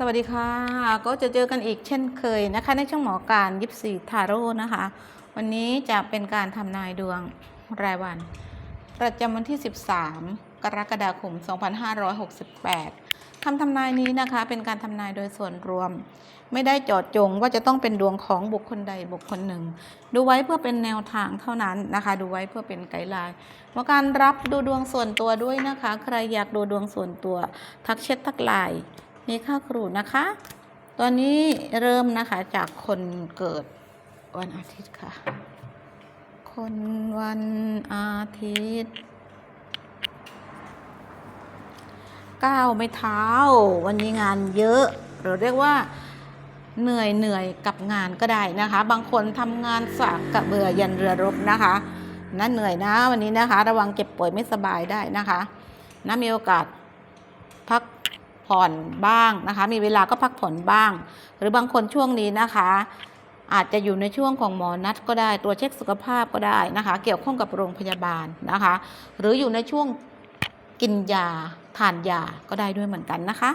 สวัสดีค่ะ ก็จะเจอกันอีกเช่นเคยนะคะ ในช่องหมอการยิปซีทาโร่นะคะ วันนี้จะเป็นการทำนายดวงรายวัน ประจำวันที่ 13 กรกฎาคม 2568คำทำนายนี้นะคะ เป็นการทำนายโดยส่วนรวม ไม่ได้เจาะจงว่าจะต้องเป็นดวงของบุคคลใดบุคคลหนึ่ง ดูไว้เพื่อเป็นแนวทางเท่านั้นนะคะ ดูไว้เพื่อเป็นไกด์ไลน์ว่าการรับดูดวงส่วนตัวด้วยนะคะ ใครอยากดูดวงส่วนตัว ทักเช็ดทักไลน์ มีค่าครูนะคะ ตอนนี้เริ่มนะคะจากคนเกิดวันอาทิตย์ค่ะ คนวันอาทิตย์ก้าวไม่เท้า วันนี้งานเยอะหรือเรียกว่าเหนื่อยเหนื่อยกับงานก็ได้นะคะ บางคนทำงานสากกระเบือยันเรือรบนะคะนะเหนื่อยนะวันนี้นะคะ ระวังเจ็บป่วยไม่สบายได้นะคะนะมีโอกาส ผ่อนบ้างนะคะ มีเวลาก็พักผ่อนบ้าง หรือบางคนช่วงนี้นะคะ อาจจะอยู่ในช่วงของหมอนัดก็ได้ตัวเช็คสุขภาพก็ได้นะคะ เกี่ยวข้องกับโรงพยาบาลนะคะ หรืออยู่ในช่วงกินยาทานยาก็ได้ด้วยเหมือนกันนะคะ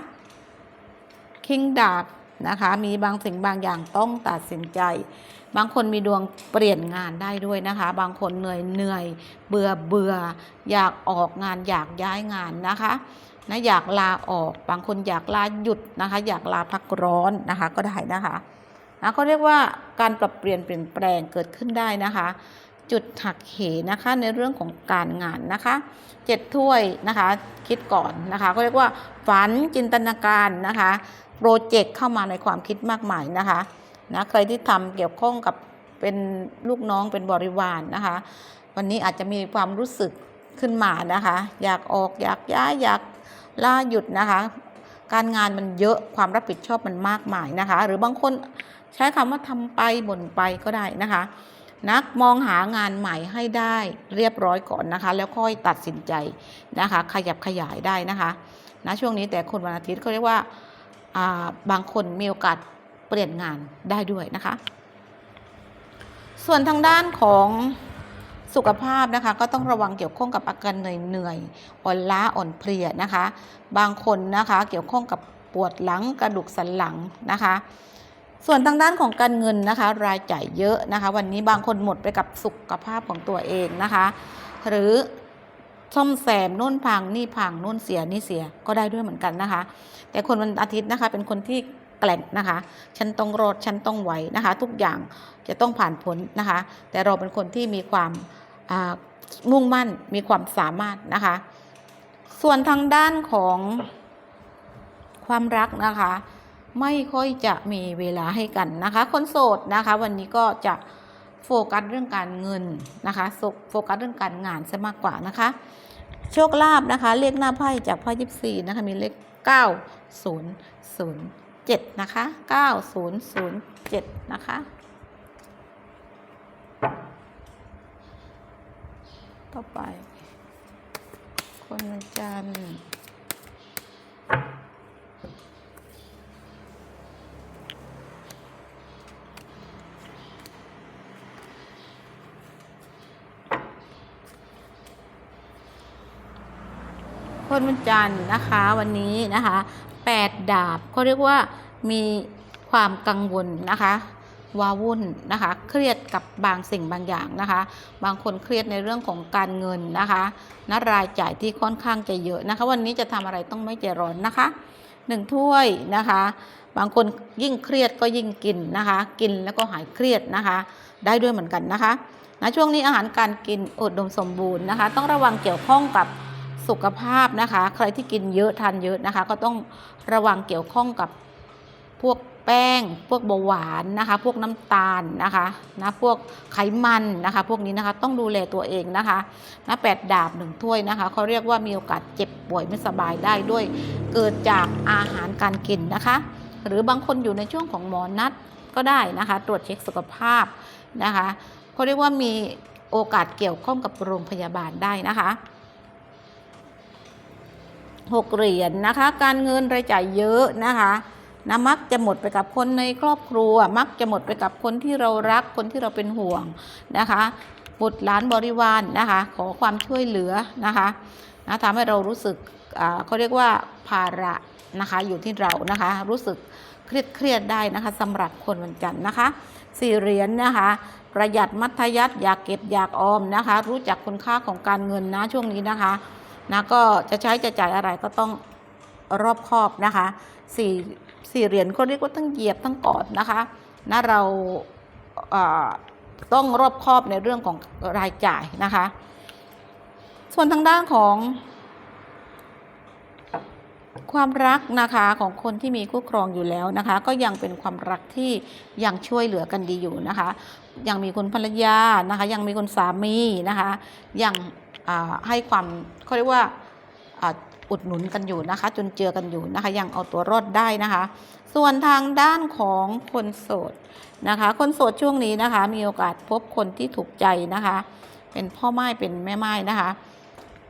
คิงดาบนะคะ มีบางสิ่งบางอย่างต้องตัดสินใจ บางคนมีดวงเปลี่ยนงานได้ด้วยนะคะ บางคนเหนื่อยเหนื่อยเบื่อเบื่ออยากออกงานอยากย้ายงานนะคะ นะอยากลาออก บางคนอยากลาหยุดนะคะ อยากลาพักร้อนนะคะก็ได้นะคะนะก็เรียกว่าการปรับเปลี่ยนเปลี่ยนแปลงเกิดขึ้นได้นะคะ จุดหักเหนะคะในเรื่องของการงานนะคะเจ็ดถ้วยนะคะคิดก่อนนะคะ ก็เรียกว่าฝันจินตนาการนะคะโปรเจกต์เข้ามาในความคิดมากมายนะคะนะใครที่ทำเกี่ยวข้องกับเป็นลูกน้องเป็นบริวารนนะคะ วันนี้อาจจะมีความรู้สึกขึ้นมานะคะ อยากออกอยากย้ายอยาก ล่าหยุดนะคะ การงานมันเยอะความรับผิดชอบมันมากมายนะคะ หรือบางคนใช้คำว่าทำไปบ่นไปก็ได้นะคะ นักมองหางานใหม่ให้ได้เรียบร้อยก่อนนะคะ แล้วค่อยตัดสินใจนะคะ ขยับขยายได้นะคะนะช่วงนี้แต่คนวันอาทิตย์เขาเรียกว่าอ่าบางคนมีโอกาสเปลี่ยนงานได้ด้วยนะคะ ส่วนทางด้านของ สุขภาพนะคะ ก็ต้องระวังเกี่ยวข้องกับอาการเหนื่อยๆอ่อนล้าอ่อนเพลียนะคะ บางคนนะคะเกี่ยวข้องกับปวดหลังกระดูกสันหลังนะคะ ส่วนทางด้านของการเงินนะคะ รายจ่ายเยอะนะคะ วันนี้บางคนหมดไปกับสุขภาพของตัวเองนะคะ หรือซ่อมแซมนู่นพังนี่พังนู่นเสียนี่เสียก็ได้ด้วยเหมือนกันนะคะ แต่คนวันอาทิตย์นะคะ เป็นคนที่แกล่งนะคะฉันต้องรอดฉันต้องไหวนะคะ ทุกอย่างจะต้องผ่านพ้นนะคะ แต่เราเป็นคนที่มีความ มุ่งมั่นมีความสามารถนะคะ ส่วนทางด้านของความรักนะคะ ไม่ค่อยจะมีเวลาให้กันนะคะ คนโสดนะคะ วันนี้ก็จะโฟกัสเรื่องการเงินนะคะโฟกัสเรื่องการงานซะมากกว่านะคะ โชคลาภนะคะ เลขหน้าไพ่จากไพ่ยิปซีนะคะมีเลข9007นะคะ9007นะคะ ต่อไป คนวันจันทร์คนวันจันทร์นะคะวันนี้นะคะแปดดาบเขาเรียกว่ามีความกังวลนะคะ ว้าวุ่นนะคะ เครียดกับบางสิ่งบางอย่างนะคะ บางคนเครียดในเรื่องของการเงินนะคะนรายจ่ายที่ค่อนข้างจะเยอะนะคะ วันนี้จะทำอะไรต้องไม่ใจร้อนนะคะหนึ่งถ้วยนะคะ บางคนยิ่งเครียดก็ยิ่งกินนะคะ กินแล้วก็หายเครียดนะคะ ได้ด้วยเหมือนกันนะคะนะช่วงนี้อาหารการกินอุดมสมบูรณ์นะคะ ต้องระวังเกี่ยวข้องกับสุขภาพนะคะ ใครที่กินเยอะทานเยอะนะคะ ก็ต้องระวังเกี่ยวข้องกับ พวกแป้ง พวกเบาหวานนะคะ พวกน้ำตาลนะคะนะพวกไขมันนะคะ พวกนี้นะคะต้องดูแลตัวเองนะคะนะแปดดาบหนึ่งถ้วยนะคะเขาเรียกว่ามีโอกาสเจ็บป่วยไม่สบายได้ด้วย เกิดจากอาหารการกินนะคะ หรือบางคนอยู่ในช่วงของหมอนัดก็ได้นะคะ ตรวจเช็คสุขภาพนะคะเขาเรียกว่ามีโอกาสเกี่ยวข้องกับโรงพยาบาลได้นะคะหกเหรียญนะคะ การเงินรายจ่ายเยอะนะคะ นะมักจะหมดไปกับคนในครอบครัว มักจะหมดไปกับคนที่เรารักคนที่เราเป็นห่วงนะคะบุตรหลานบริวารนนะคะ ขอความช่วยเหลือนะคะนะทำให้เรารู้สึกเขาเรียกว่าภาระนะคะอยู่ที่เรานะคะ รู้สึกเครียดเครียดได้นะคะสำหรับคนวันจันทร์นะคะสี่เหรียญนะคะประหยัดมัธยัติอยากเก็บอยากออมนะคะ รู้จักคุณค่าของการเงินนะช่วงนี้นะคะนะก็จะใช้จะจ่ายอะไรก็ต้องรอบคอบนะคะสี่ สี่เหรียญเขาเรียกว่าต้องเหยียบต้องกอดนะคะนะเราต้องรอบคอบในเรื่องของรายจ่ายนะคะ ส่วนทางด้านของความรักนะคะของคนที่มีคู่ครองอยู่แล้วนะคะ ก็ยังเป็นความรักที่ยังช่วยเหลือกันดีอยู่นะคะ ยังมีคุณภรรยานะคะ ยังมีคุณสามีนะคะ ยังให้ความเขาเรียกว่า อุดหนุนกันอยู่นะคะ จนเจอกันอยู่นะคะ ยังเอาตัวรอดได้นะคะ ส่วนทางด้านของคนโสดนะคะ คนโสดช่วงนี้นะคะ มีโอกาสพบคนที่ถูกใจนะคะ เป็นพ่อไม้เป็นแม่ไม้นะคะ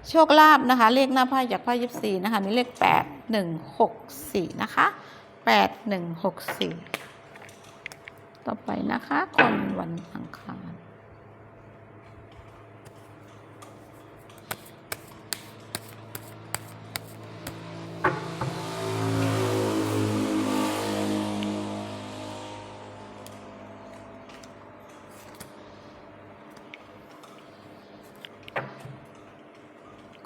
โชคลาภนะคะ เลขหน้าไพ่จากไพ่ยิบสี่นะคะ มีเลขแปดหนึ่งหกสี่นะคะแปดหนึ่งหกสี่ต่อไปนะคะ คนวันอังคาร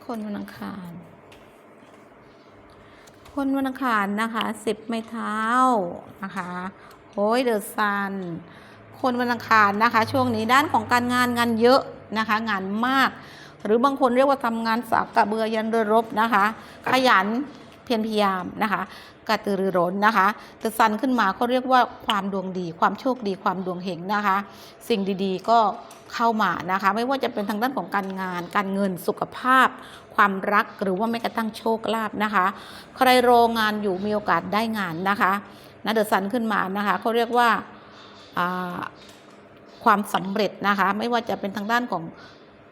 คนวันอังคาร คนวันอังคารนะคะสิบไม้เท้านะคะโอ้ยเดอะซันคนวันอังคารนะคะ ช่วงนี้ด้านของการงานงานเยอะนะคะ งานมาก หรือบางคนเรียกว่าทำงานสากกระเบือยันเรือรบนะคะ ขยัน เพียรพยายามนะคะกระตือรือร้นนะคะเดอะซันขึ้นมาก็เรียกว่าความดวงดี ความโชคดีความดวงเฮงนะคะ สิ่งดีๆก็เข้ามานะคะ ไม่ว่าจะเป็นทางด้านของการงาน การเงินสุขภาพ ความรักหรือว่าแม้กระทั่งโชคลาภนะคะ ใครรองานอยู่มีโอกาสได้งานนะคะนะเดอะซันขึ้นมานะคะเขาเรียกว่าอ่าความสำเร็จนะคะ ไม่ว่าจะเป็นทางด้านของ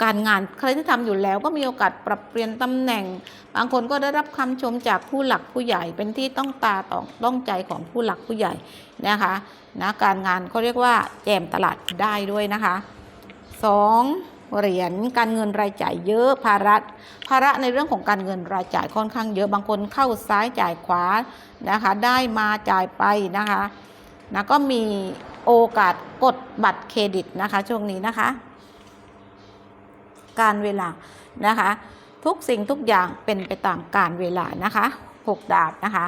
การงานใครที่ทำอยู่แล้วก็มีโอกาสปรับเปลี่ยนตำแหน่ง บางคนก็ได้รับคำชมจากผู้หลักผู้ใหญ่เป็นที่ต้องตาต้องต้องใจของผู้หลักผู้ใหญ่นะคะนะการงานเขาเรียกว่าแจมตลาดได้ด้วยนะคะสองเหรียญการเงินรายจ่ายเยอะภาระภาระในเรื่องของการเงินรายจ่ายค่อนข้างเยอะบางคนเข้าซ้ายจ่ายขวานะคะ ได้มาจ่ายไปนะคะนะก็มีโอกาสกดบัตรเครดิตนะคะ ช่วงนี้นะคะ การเวลานะคะ ทุกสิ่งทุกอย่างเป็นไปตามการเวลานะคะหกดาบนะคะ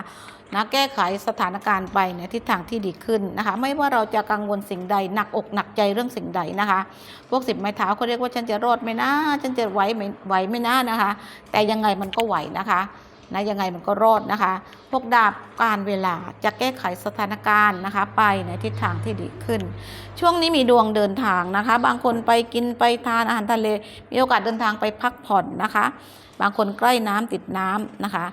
นะแก้ไขสถานการณ์ไปในทิศทางที่ดีขึ้นนะคะ ไม่ว่าเราจะกังวลสิ่งใดหนักอกหนักใจเรื่องสิ่งใดนะคะ พวกสิบไม้เท้าเขาเรียกว่าฉันจะรอดไหมนะฉันจะไหวไหมไหวไหมนะนะคะ แต่ยังไงมันก็ไหวนะคะ นะยังไงมันก็รอดนะคะพวกดาบการเวลาจะแก้ไขสถานการณ์นะคะ ไปในทิศทางที่ดีขึ้น ช่วงนี้มีดวงเดินทางนะคะ บางคนไปกินไปทานอาหารทะเล มีโอกาสเดินทางไปพักผ่อนนะคะ บางคนใกล้น้ำติดน้ำนะคะ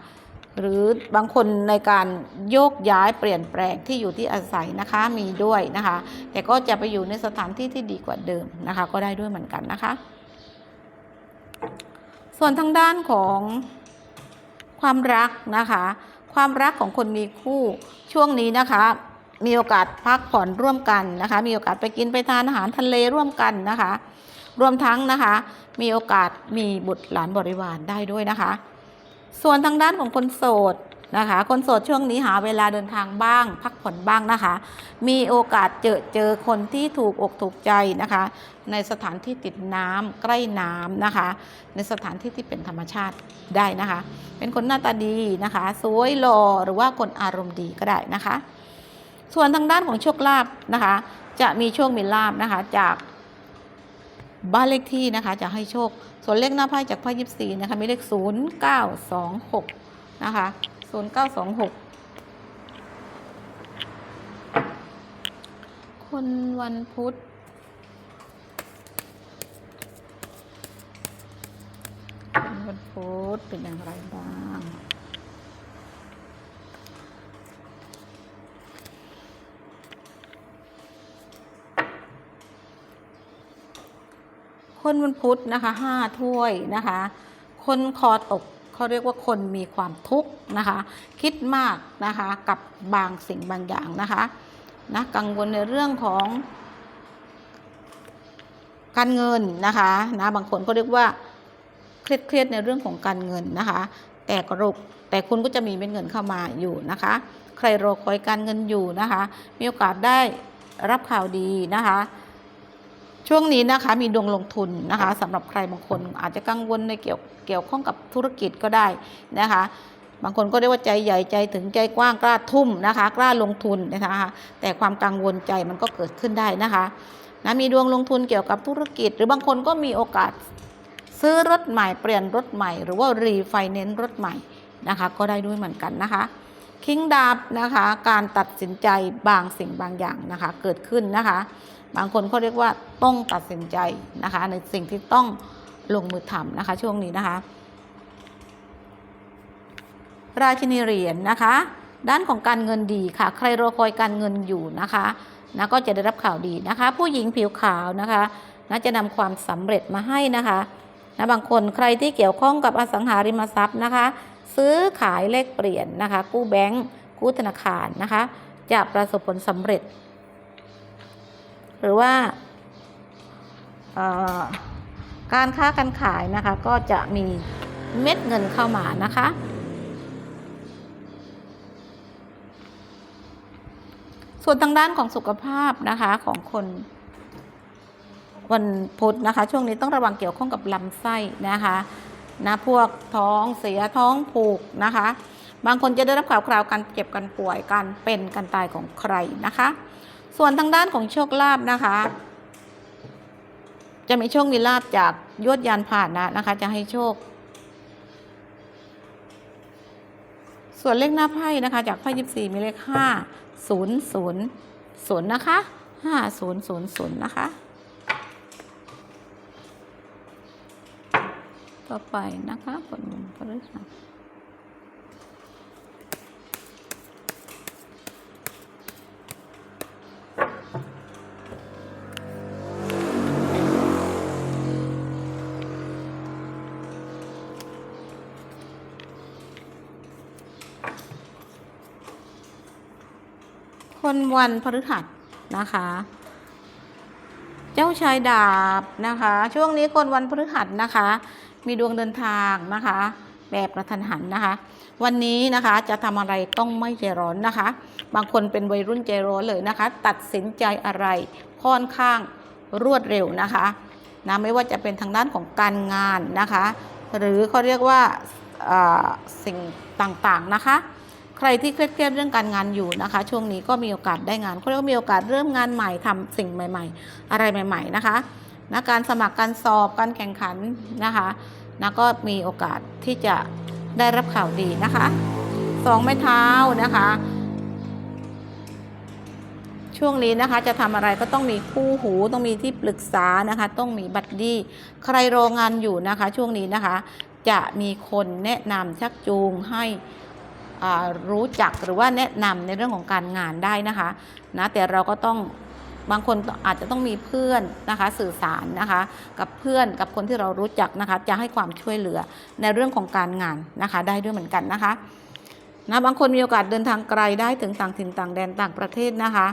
หรือบางคนในการโยกย้ายเปลี่ยนแปลงที่อยู่ที่อาศัยนะคะมีด้วยนะคะ แต่ก็จะไปอยู่ในสถานที่ที่ดีกว่าเดิมนะคะ ก็ได้ด้วยเหมือนกันนะคะ ส่วนทางด้านของ ความรักนะคะ ความรักของคนมีคู่ช่วงนี้นะคะ มีโอกาสพักผ่อนร่วมกันนะคะ มีโอกาสไปกินไปทานอาหารทะเลร่วมกันนะคะ รวมทั้งนะคะ มีโอกาสมีบุตรหลานบริวารได้ด้วยนะคะ ส่วนทางด้านของคนโสด นะคะ คนโสดช่วงนี้หาเวลาเดินทางบ้าง พักผ่อนบ้างนะคะ มีโอกาสเจอเจอคนที่ถูกอกถูกใจนะคะ ในสถานที่ติดน้ำใกล้น้ำนะคะ ในสถานที่ที่เป็นธรรมชาติได้นะคะ เป็นคนหน้าตาดีนะคะ สวยหล่อหรือว่าคนอารมณ์ดีก็ได้นะคะ ส่วนทางด้านของโชคลาภนะคะ จะมีโชคมีลาภนะคะจากบ้านเลขที่นะคะจะให้โชค ส่วนเลขหน้าไพ่จากไพ่ยิบสีนะคะมีเลขศูนย์เก้าสองหกนะคะ ศูนย์เก้าสองหกคนวันพุธคนวันพุธเป็นอย่างไรบ้างคนวันพุธนะคะห้าถ้วยนะคะ คนคอตก เขาเรียกว่าคนมีความทุกข์นะคะ คิดมากนะคะกับบางสิ่งบางอย่างนะคะนะกังวลในเรื่องของการเงินนะคะนะบางคนก็เรียกว่าเครียดเครียดในเรื่องของการเงินนะคะ แต่กรุบแต่คุณก็จะมีเม็ดเงินเข้ามาอยู่นะคะ ใครรอคอยการเงินอยู่นะคะ มีโอกาสได้รับข่าวดีนะคะ ช่วงนี้นะคะมีดวงลงทุนนะคะสำหรับใครบางคนอาจจะกังวลในเกี่ยวเกี่ยวข้องกับธุรกิจก็ได้นะคะ บางคนก็เรียกว่าใจใหญ่ใจถึงใจกว้างกล้าทุ่มนะคะกล้าลงทุนนะคะแต่ความกังวลใจมันก็เกิดขึ้นได้นะคะนะมีดวงลงทุนเกี่ยวกับธุรกิจ หรือบางคนก็มีโอกาสซื้อรถใหม่เปลี่ยนรถใหม่ หรือว่ารีไฟแนนซ์รถใหม่นะคะก็ได้ด้วยเหมือนกันนะคะคิงดาบนะคะการตัดสินใจบางสิ่งบางอย่างนะคะเกิดขึ้นนะคะ บางคนเขาเรียกว่าต้องตัดสินใจนะคะ ในสิ่งที่ต้องลงมือทำนะคะ ช่วงนี้นะคะ ราชินีเหรียญนะคะ ด้านของการเงินดีค่ะ ใครรอคอยการเงินอยู่นะคะนะก็จะได้รับข่าวดีนะคะ ผู้หญิงผิวขาวนะคะนะจะนำความสำเร็จมาให้นะคะนะบางคนใครที่เกี่ยวข้องกับอสังหาริมทรัพย์นะคะ ซื้อขายเลขเปลี่ยนนะคะ กู้แบงก์กู้ธนาคารนะคะ จะประสบผลสำเร็จ หรือว่าการค้าการขายนะคะ ก็จะมีเม็ดเงินเข้ามานะคะ ส่วนทางด้านของสุขภาพนะคะของคนวันพุธนะคะ ช่วงนี้ต้องระวังเกี่ยวข้องกับลำไส้นะคะนะพวกท้องเสียท้องผูกนะคะ บางคนจะได้รับข่าวคราวการเจ็บกันป่วยการเป็นการตายของใครนะคะ ส่วนทางด้านของโชคลาภนะคะ จะมีโชคมีลาบจากยวดยานผ่านนะนะคะ จะให้โชค ส่วนเลขหน้าไพ่นะคะ จากไพ่ยิบสี่มีเลขห้าศูนย์ศูนย์ศูนย์นะคะห้าศูนย์ศูนย์ศูนย์นะคะ ต่อไปนะคะผลบุญพฤหัส คนวันพฤหัสนะคะ เจ้าชายดาบนะคะ ช่วงนี้คนวันพฤหัสนะคะ มีดวงเดินทางนะคะ แบบกระทันหันนะคะ วันนี้นะคะจะทำอะไรต้องไม่ใจร้อนนะคะ บางคนเป็นวัยรุ่นใจร้อนเลยนะคะ ตัดสินใจอะไรค่อนข้างรวดเร็วนะคะนะไม่ว่าจะเป็นทางด้านของการงานนะคะ หรือเขาเรียกว่าสิ่งต่างๆนะคะ ใครที่เครียดเรื่องการงานอยู่นะคะ ช่วงนี้ก็มีโอกาสได้งานเขาเรียกว่ามีโอกาสเริ่มงานใหม่ทำสิ่งใหม่ ๆ อะไรใหม่ ๆนะคะนะการสมัครการสอบการแข่งขันนะคะนะก็มีโอกาสที่จะได้รับข่าวดีนะคะสองไม้เท้านะคะ ช่วงนี้นะคะจะทำอะไรก็ต้องมีคู่หูต้องมีที่ปรึกษานะคะ ต้องมีบัดดี้ใครรองานอยู่นะคะ ช่วงนี้นะคะ จะมีคนแนะนำชักจูงให้ รู้จักหรือว่าแนะนำในเรื่องของการงานได้นะคะนะแต่เราก็ต้องบางคนอาจจะต้องมีเพื่อนนะคะสื่อสารนะคะกับเพื่อนกับคนที่เรารู้จักนะคะจะให้ความช่วยเหลือในเรื่องของการงานนะคะได้ด้วยเหมือนกันนะคะนะบางคนมีโอกาสเดินทางไกลได้ถึงต่างถิ่นต่างแดนต่างประเทศนะคะ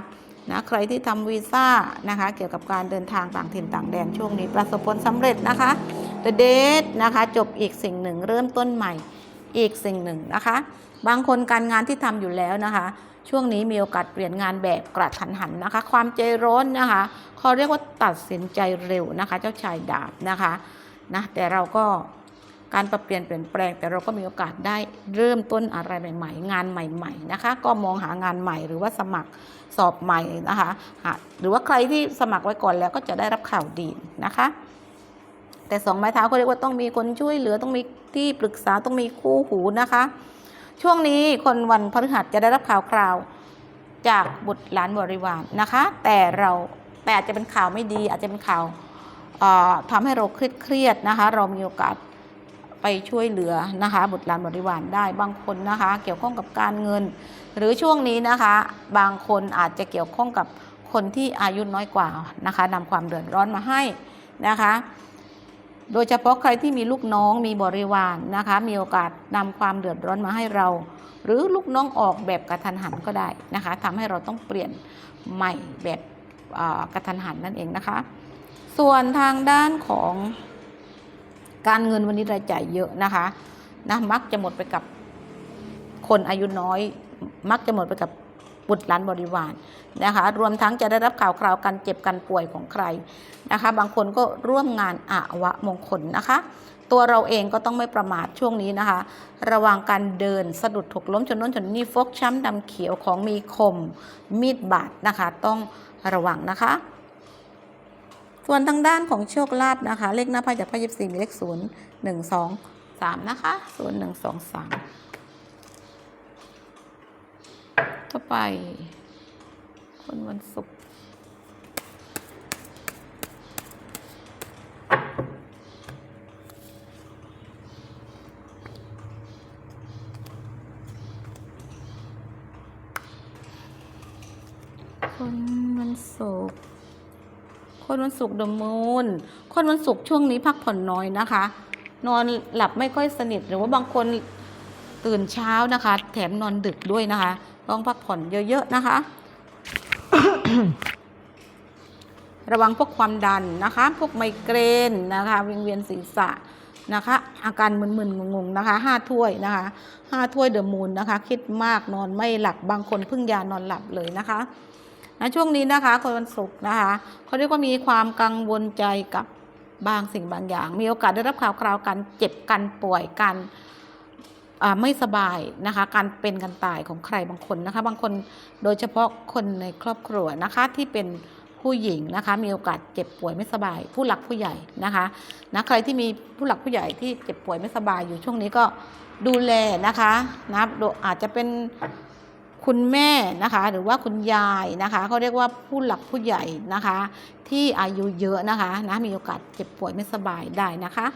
นะใครที่ทำวีซ่านะคะเกี่ยวกับการเดินทางต่างถิ่นต่างแดนช่วงนี้ประสบผลสำเร็จนะคะ The Date นะคะจบอีกสิ่งหนึ่งเริ่มต้นใหม่ อีกสิ่งหนึ่งนะคะ บางคนการงานที่ทำอยู่แล้วนะคะ ช่วงนี้มีโอกาสเปลี่ยนงานแบบกระทันหันนะคะ ความใจร้อนนะคะเขาเรียกว่าตัดสินใจเร็วนะคะ เจ้าชายดาบนะคะนะแต่เราก็การปรับเปลี่ยนเปลี่ยนแปลงแต่เราก็มีโอกาสได้เริ่มต้นอะไรใหม่ ๆ งานใหม่ ๆนะคะ ก็มองหางานใหม่หรือว่าสมัครสอบใหม่นะคะหรือว่าใครที่สมัครไว้ก่อนแล้วก็จะได้รับข่าวดีนะคะ แต่สองไม้เท้าเขาเรียกว่าต้องมีคนช่วยเหลือต้องมีที่ปรึกษาต้องมีคู่หูนะคะ ช่วงนี้คนวันพฤหัสจะได้รับข่าวคราว จากบุตรหลานบริวารนะคะ แต่เราแต่อาจจะเป็นข่าวไม่ดีอาจจะเป็นข่าวเอ่อทำให้เราเครียดเครียดนะคะ เรามีโอกาสไปช่วยเหลือนะคะบุตรหลานบริวารได้บางคนนะคะ เกี่ยวข้องกับการเงิน หรือช่วงนี้นะคะ บางคนอาจจะเกี่ยวข้องกับคนที่อายุน้อยกว่านะคะนำความเดือดร้อนมาให้นะคะ โดยเฉพาะใครที่มีลูกน้องมีบริวารนะคะ มีโอกาสนำความเดือดร้อนมาให้เรา หรือลูกน้องออกแบบกระทันหันก็ได้นะคะทำให้เราต้องเปลี่ยนใหม่แบบกระทันหันนั่นเองนะคะ ส่วนทางด้านของการเงินวันนี้รายจ่ายเยอะนะคะนะมักจะหมดไปกับคนอายุน้อย มักจะหมดไปกับ บุตรหลานบริวารนะคะรวมทั้งจะได้รับข่าวคราวการเจ็บการป่วยของใครนะคะ บางคนก็ร่วมงานอาวะมงคลนะคะ ตัวเราเองก็ต้องไม่ประมาทช่วงนี้นะคะ ระวังการเดินสะดุดถกล้มชนน้นชนนี่ฟกช้ำดำเขียวของมีคม มีดบาดนะคะ ต้องระวังนะคะส่วนทางด้านของโชคลาภนะคะ เลขหน้าไพ่จากไพ่ยิบสี่มีเลขศูนย์หนึ่งสองสามนะคะศูนย์หนึ่งสองสาม ต่อไป คนวันศุกร์คนวันศุกร์คนวันศุกร์ดมูนคนวันศุกร์ช่วงนี้พักผ่อนน้อยนะคะ นอนหลับไม่ค่อยสนิทหรือว่าบางคนตื่นเช้านะคะ แถมนอนดึกด้วยนะคะ ต้องพักผ่อนเยอะๆนะคะ ระวังพวกความดันนะคะ พวกไมเกรนนะคะวิงเวียนศีรษะนะคะ อาการมึนๆงงๆนะคะห้าถ้วยนะคะห้าถ้วยเดอะมูนนะคะ คิดมากนอนไม่หลับบางคนพึ่งยานอนหลับเลยนะคะนะช่วงนี้นะคะคนวันศุกร์นะคะเขาเรียกว่ามีความกังวลใจกับบางสิ่งบางอย่าง มีโอกาสได้รับข่าวคราวการเจ็บกันป่วยกัน ไม่สบายนะคะ การเป็นกันตายของใครบางคนนะคะ บางคนโดยเฉพาะคนในครอบครัวนะคะที่เป็นผู้หญิงนะคะมีโอกาสเจ็บป่วยไม่สบาย ผู้หลักผู้ใหญ่นะคะนะใครที่มีผู้หลักผู้ใหญ่ที่เจ็บป่วยไม่สบายอยู่ช่วงนี้ก็ดูแลนะคะนะอาจจะเป็นคุณแม่นะคะหรือว่าคุณยายนะคะเขาเรียกว่าผู้หลักผู้ใหญ่นะคะ ที่อายุเยอะนะคะนะมีโอกาสเจ็บป่วยไม่สบายได้นะคะ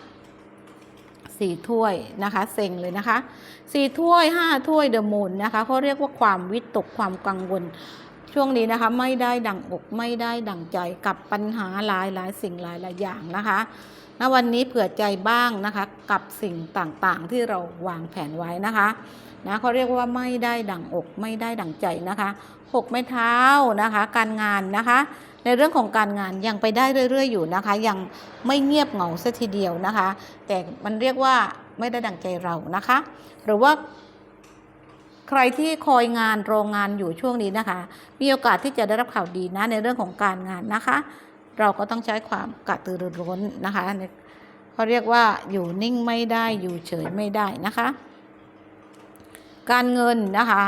สี่ถ้วยนะคะเซ็งเลยนะคะสี่ถ้วยห้าถ้วยเดอะมูนนะคะเขาเรียกว่าความวิตกความกังวล ช่วงนี้นะคะไม่ได้ดั่งอกไม่ได้ดั่งใจกับปัญหาหลายหลายสิ่งหลายหลายอย่างนะคะณวันนี้เผื่อใจบ้างนะคะกับสิ่งต่างๆที่เราวางแผนไว้นะคะนะเขาเรียกว่าไม่ได้ดั่งอกไม่ได้ดั่งใจนะคะหกไม้เท้านะคะ การงานนะคะ ในเรื่องของการงานยังไปได้เรื่อย ๆ อยู่นะคะ ยังไม่เงียบเหงาสัทีเดียวนะคะ แต่มันเรียกว่าไม่ได้ดังใจเรานะคะ หรือว่าใครที่คอยงานโรงงานอยู่ช่วงนี้นะคะ มีโอกาสที่จะได้รับข่าวดีนะในเรื่องของการงานนะคะ เราก็ต้องใช้ความกระตือรือร้นนะคะเขาเรียกว่าอยู่นิ่งไม่ได้อยู่เฉยไม่ได้นะคะ การเงินนะคะ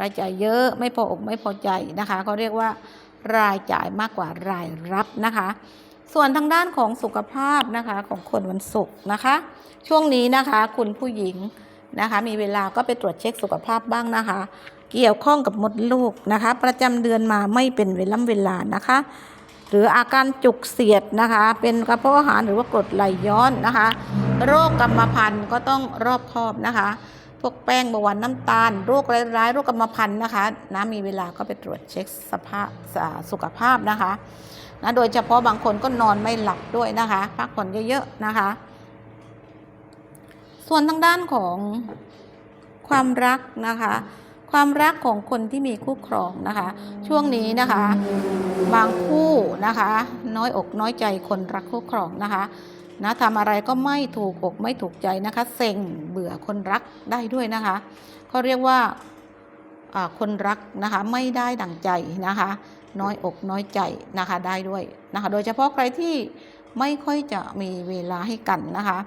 รายจ่ายเยอะไม่พออกไม่พอใจนะคะเขาเรียกว่า รายจ่ายมากกว่ารายรับนะคะ ส่วนทางด้านของสุขภาพนะคะของคนวันศุกร์นะคะ ช่วงนี้นะคะ คุณผู้หญิงนะคะ มีเวลาก็ไปตรวจเช็คสุขภาพบ้างนะคะ เกี่ยวข้องกับมดลูกนะคะ ประจำเดือนมาไม่เป็นเวล่ำเวลานะคะหรืออาการจุกเสียดนะคะ เป็นกระเพาะอาหารหรือว่ากรดไหลย้อนนะคะ โรคกรรมพันธุ์ก็ต้องรอบคอบนะคะ พวกแป้งเบาหวานน้ำตาล โรคร้ายๆโรคกรรมพันธุ์นะคะนะมีเวลาก็ไปตรวจเช็คสภาพสุขภาพนะคะนะโดยเฉพาะบางคนก็นอนไม่หลับด้วยนะคะพักผ่อนเยอะๆนะคะ ส่วนทางด้านของความรักนะคะ ความรักของคนที่มีคู่ครองนะคะ ช่วงนี้นะคะ บางคู่นะคะ น้อยอกน้อยใจคนรักคู่ครองนะคะ นะทำอะไรก็ไม่ถูกอกไม่ถูกใจนะคะเซ็งเบื่อคนรักได้ด้วยนะคะเขาเรียกว่าคนรักนะคะไม่ได้ดั่งใจนะคะ น้อยอกน้อยใจนะคะได้ด้วยนะคะ โดยเฉพาะใครที่ไม่ค่อยจะมีเวลาให้กันนะคะ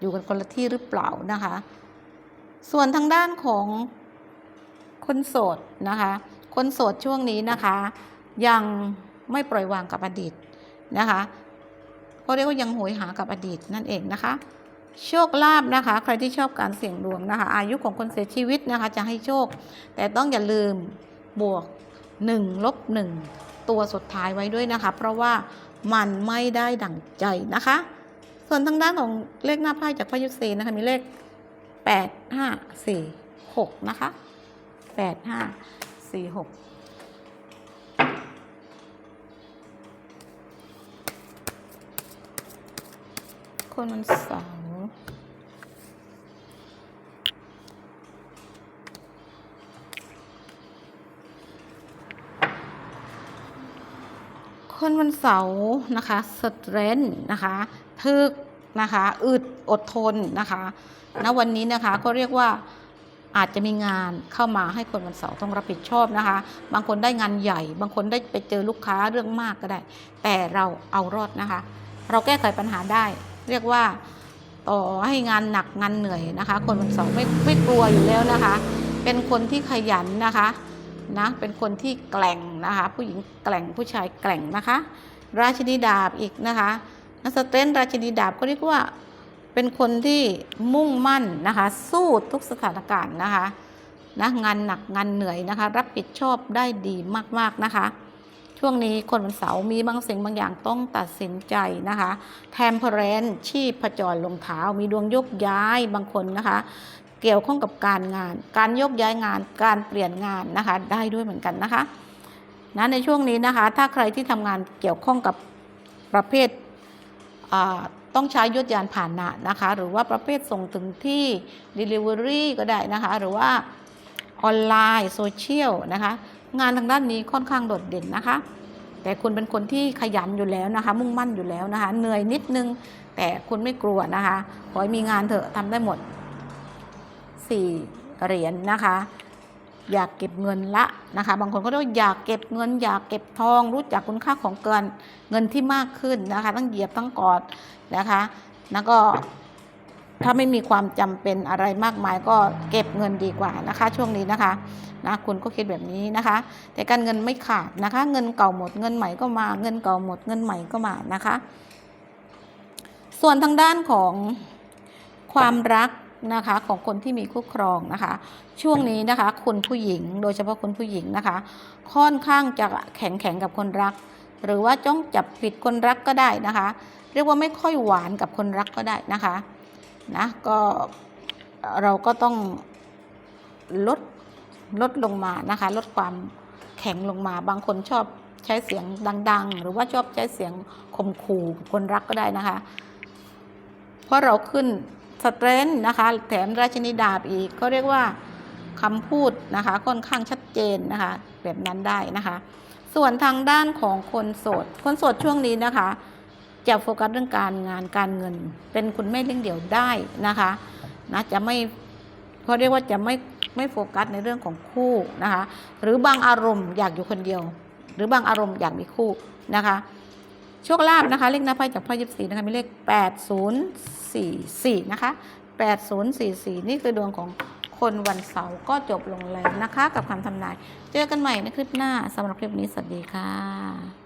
อยู่กันคนละที่หรือเปล่านะคะ ส่วนทางด้านของคนโสดนะคะ คนโสดช่วงนี้นะคะ ยังไม่ปล่อยวางกับอดีตนะคะ เขาเรียกว่ายังโหยหากับอดีตนั่นเองนะคะ โชคลาภนะคะ ใครที่ชอบการเสี่ยงดวงนะคะ อายุของคนเสียชีวิตนะคะ จะให้โชค แต่ต้องอย่าลืมบวก1ลบ1ตัวสุดท้ายไว้ด้วยนะคะ เพราะว่ามันไม่ได้ดั่งใจนะคะ ส่วนทางด้านของเลขหน้าไพ่จากพยุสีนะคะมีเลข 8 5 4 6 นะคะ 8 5 4 6 คนวันเสาร์คนวันเสาร์นะคะสเตรนนะคะทึกนะคะอึดอดทนนะคะณวันนี้นะคะก็เรียกว่าอาจจะมีงานเข้ามาให้คนวันเสาร์ต้องรับผิดชอบนะคะ บางคนได้งานใหญ่ บางคนได้ไปเจอลูกค้าเรื่องมากก็ได้ แต่เราเอารอดนะคะ เราแก้ไขปัญหาได้ เรียกว่าต่อให้งานหนักงานเหนื่อยนะคะ คนวันเสาร์ไม่ไม่กลัวอยู่แล้วนะคะ เป็นคนที่ขยันนะคะนะเป็นคนที่แกล่งนะคะ ผู้หญิงแกล่งผู้ชายแกล่งนะคะ ราชินีดาบอีกนะคะนักสเตนราชินีดาบก็เรียกว่าเป็นคนที่มุ่งมั่นนะคะ สู้ทุกสถานการณ์นะคะนะงานหนักงานเหนื่อยนะคะ รับผิดชอบได้ดีมากๆนะคะ ช่วงนี้คนวันเสาร์มีบางสิ่งบางอย่างต้องตัดสินใจนะคะแทมเพรนชีพจรลงเท้ามีดวงยกย้ายบางคนนะคะ เกี่ยวข้องกับการงาน การยกย้ายงาน การเปลี่ยนงานนะคะ ได้ด้วยเหมือนกันนะคะนะในช่วงนี้นะคะ ถ้าใครที่ทำงานเกี่ยวข้องกับประเภทต้องใช้ยศยานผ่านหนะนะคะ หรือว่าประเภทส่งถึงที่ Delivery ก็ได้นะคะ หรือว่าออนไลน์โซเชียลนะคะ งานทางด้านนี้ค่อนข้างโดดเด่นนะคะ แต่คุณเป็นคนที่ขยันอยู่แล้วนะคะ มุ่งมั่นอยู่แล้วนะคะ เหนื่อยนิดนึง แต่คุณไม่กลัวนะคะขอให้มีงานเถอะทำได้หมดสี่เหรียญนะคะ อยากเก็บเงินละนะคะ บางคนก็เรียกอยากเก็บเงิน อยากเก็บทอง รู้จักคุณค่าของเกินเงินที่มากขึ้นนะคะทั้งเหยียบทั้งกอดนะคะแล้วก็ถ้าไม่มีความจำเป็นอะไรมากมายก็เก็บเงินดีกว่านะคะ ช่วงนี้นะคะ นะคุณก็คิดแบบนี้นะคะ แต่การเงินไม่ขาดนะคะ เงินเก่าหมดเงินใหม่ก็มาเงินเก่าหมดเงินใหม่ก็มานะคะ ส่วนทางด้านของความรักนะคะของคนที่มีคู่ครองนะคะ ช่วงนี้นะคะคุณผู้หญิงโดยเฉพาะคุณผู้หญิงนะคะ ค่อนข้างจะแข็งแข็งกับคนรัก หรือว่าจ้องจับผิดคนรักก็ได้นะคะ เรียกว่าไม่ค่อยหวานกับคนรักก็ได้นะคะนะก็เราก็ต้องลด ลดลงมานะคะ ลดความแข็งลงมา บางคนชอบใช้เสียงดัง ๆ หรือว่าชอบใช้เสียงข่มขู่คนรักก็ได้นะคะ เพราะเราขึ้นสเตรนท์นะคะ แถมราชนีดาบอีกก็เรียกว่าคำพูดนะคะค่อนข้างชัดเจนนะคะ แบบนั้นได้นะคะ ส่วนทางด้านของคนโสด คนโสดช่วงนี้นะคะจะโฟกัสเรื่องการงานการเงิน เป็นคุณแม่เลี้ยงเดี่ยวได้นะคะนะจะไม่เขาเรียกว่าจะไม่ ไม่โฟกัสในเรื่องของคู่นะคะ หรือบางอารมณ์อยากอยู่คนเดียว หรือบางอารมณ์อยากมีคู่นะคะโชคลาภนะคะ เลขหน้าไพ่จากไพ่ยิบสีนะคะมีเลข8044นะคะ8044นี่คือดวงของคนวันเสาร์ก็จบลงแล้วนะคะ กับคำทำนาย เจอกันใหม่ในคลิปหน้าสำหรับคลิปนี้สวัสดีค่ะ